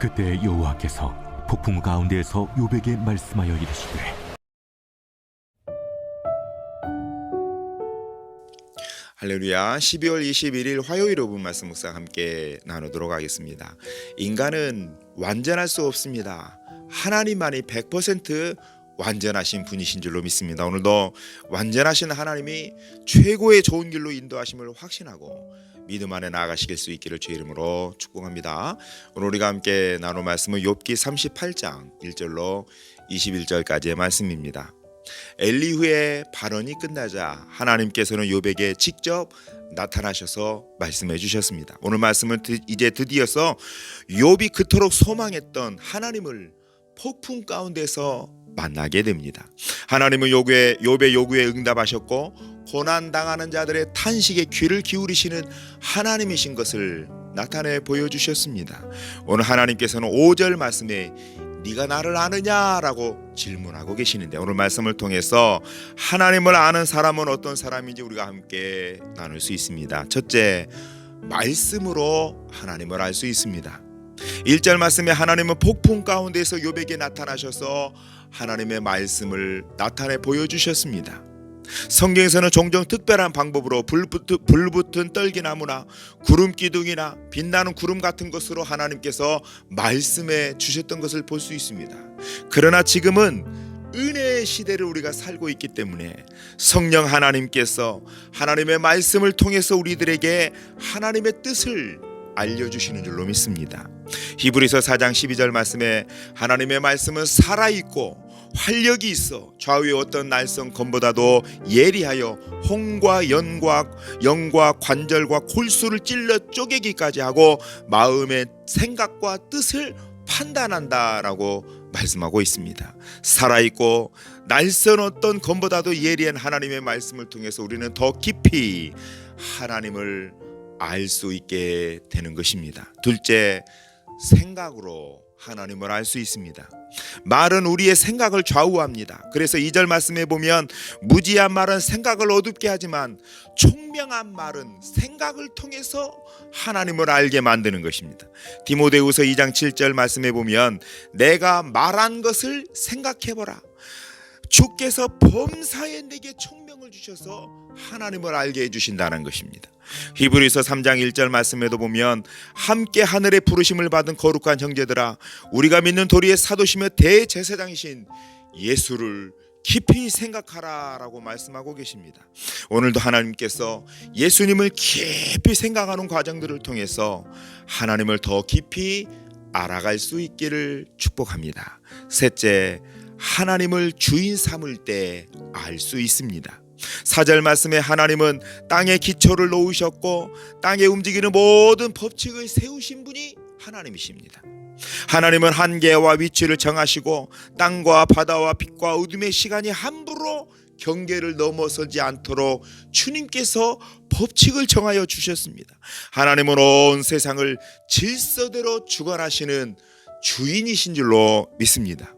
그때 여호와께서 폭풍 가운데에서 요백에 말씀하여 이르시되 할렐루야. 12월 21일 화요일 오분 말씀 묵상 함께 나누도록 하겠습니다. 인간은 완전할 수 없습니다. 하나님만이 100% 완전하신 분이신 줄로 믿습니다. 오늘도 완전하신 하나님이 최고의 좋은 길로 인도하심을 확신하고 믿음 안에 나아가시길 수 있기를 주의 이름으로 축복합니다. 오늘 우리가 함께 나눌 말씀은 욥기 38장 1절로 21절까지의 말씀입니다. 엘리후의 발언이 끝나자 하나님께서는 욥에게 직접 나타나셔서 말씀해 주셨습니다. 오늘 말씀은 드- 이제 드디어서 욥이 그토록 소망했던 하나님을 폭풍 가운데서 만나게 됩니다. 하나님은 욥의 욥의 요구에 응답하셨고 고난 당하는 자들의 탄식에 귀를 기울이시는 하나님이신 것을 나타내 보여주셨습니다. 오늘 하나님께서는 5절 말씀에 네가 나를 아느냐라고 질문하고 계시는데 오늘 말씀을 통해서 하나님을 아는 사람은 어떤 사람인지 우리가 함께 나눌 수 있습니다. 첫째, 말씀으로 하나님을 알 수 있습니다. 1절 말씀에 하나님은 폭풍 가운데서 욥에게 나타나셔서 하나님의 말씀을 나타내 보여주셨습니다. 성경에서는 종종 특별한 방법으로 불, 붙, 불 붙은 떨기나무나 구름 기둥이나 빛나는 구름 같은 것으로 하나님께서 말씀해 주셨던 것을 볼 수 있습니다. 그러나 지금은 은혜의 시대를 우리가 살고 있기 때문에 성령 하나님께서 하나님의 말씀을 통해서 우리들에게 하나님의 뜻을 알려주시는 줄로 믿습니다. 히브리서 4장 12절 말씀에 하나님의 말씀은 살아있고 활력이 있어 좌우의 어떤 날성 검보다도 예리하여 홍과 연과 영과 관절과 골수를 찔러 쪼개기까지 하고 마음의 생각과 뜻을 판단한다라고 말씀하고 있습니다. 살아있고 날선 어떤 검보다도 예리한 하나님의 말씀을 통해서 우리는 더 깊이 하나님을 알 수 있게 되는 것입니다. 둘째, 생각으로 하나님을 알 수 있습니다. 말은 우리의 생각을 좌우합니다. 그래서 이 절 말씀에 보면 무지한 말은 생각을 어둡게 하지만 총명한 말은 생각을 통해서 하나님을 알게 만드는 것입니다. 디모데후서 2장 7절 말씀에 보면 내가 말한 것을 생각해 보라. 주께서 범사에 내게 총명을 주셔서 하나님을 알게 해 주신다는 것입니다. 히브리서 3장 1절 말씀에도 보면 함께 하늘의 부르심을 받은 거룩한 형제들아 우리가 믿는 도리의 사도시며 대제사장이신 예수를 깊이 생각하라라고 말씀하고 계십니다. 오늘도 하나님께서 예수님을 깊이 생각하는 과정들을 통해서 하나님을 더 깊이 알아갈 수 있기를 축복합니다. 셋째, 하나님을 주인 삼을 때 알 수 있습니다. 사절 말씀에 하나님은 땅의 기초를 놓으셨고 땅에 움직이는 모든 법칙을 세우신 분이 하나님이십니다. 하나님은 한계와 위치를 정하시고 땅과 바다와 빛과 어둠의 시간이 함부로 경계를 넘어서지 않도록 주님께서 법칙을 정하여 주셨습니다. 하나님은 온 세상을 질서대로 주관하시는 주인이신 줄로 믿습니다.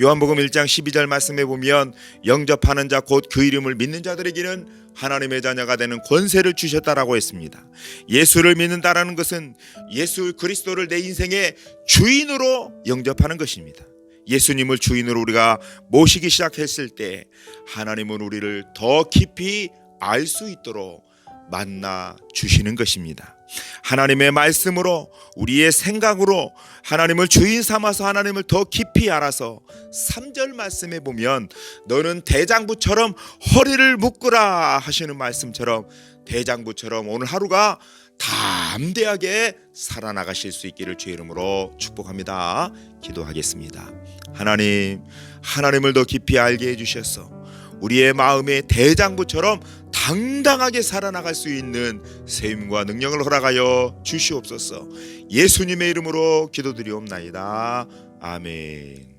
요한복음 1장 12절 말씀에 보면 영접하는 자 곧 그 이름을 믿는 자들에게는 하나님의 자녀가 되는 권세를 주셨다라고 했습니다. 예수를 믿는다라는 것은 예수 그리스도를 내 인생의 주인으로 영접하는 것입니다. 예수님을 주인으로 우리가 모시기 시작했을 때 하나님은 우리를 더 깊이 알 수 있도록 만나 주시는 것입니다. 하나님의 말씀으로 우리의 생각으로 하나님을 주인 삼아서 하나님을 더 깊이 알아서 3절 말씀에 보면 너는 대장부처럼 허리를 묶으라 하시는 말씀처럼 대장부처럼 오늘 하루가 담대하게 살아나가실 수 있기를 주의 이름으로 축복합니다. 기도하겠습니다. 하나님, 하나님을 더 깊이 알게 해주셔서 우리의 마음의 대장부처럼 당당하게 살아나갈 수 있는 세임과 능력을 허락하여 주시옵소서. 예수님의 이름으로 기도드리옵나이다. 아멘.